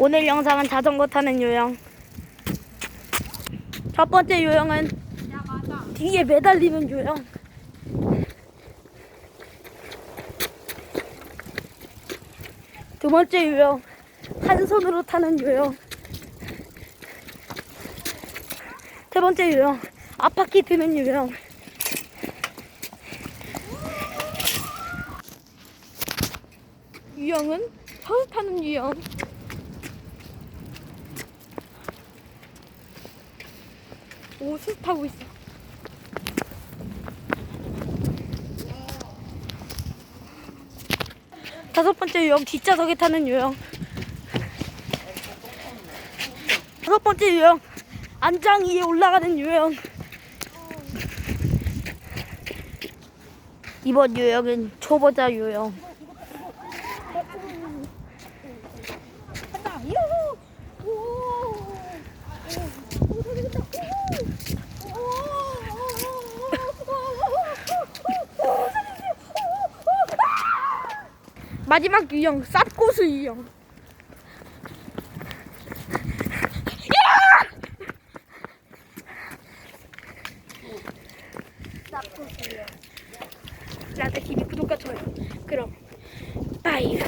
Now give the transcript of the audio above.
오늘 영상은 자전거 타는 요령. 첫 번째 요령은 뒤에 매달리는 요령. 두 번째 요령, 한 손으로 타는 요령. 세 번째 요령, 앞바퀴 드는 요령. 유형은 서서 타는 유형. 오, 수 타고 있어. 다섯 번째 유형, 뒷좌석에 타는 유형. 다섯 번째 유형, 안장 위에 올라가는 유형. 이번 유형은 초보자 유형. 마지막 유형, 쌉고수 유형. 라떼 TV 구독과 좋아요. 그럼. 빠이.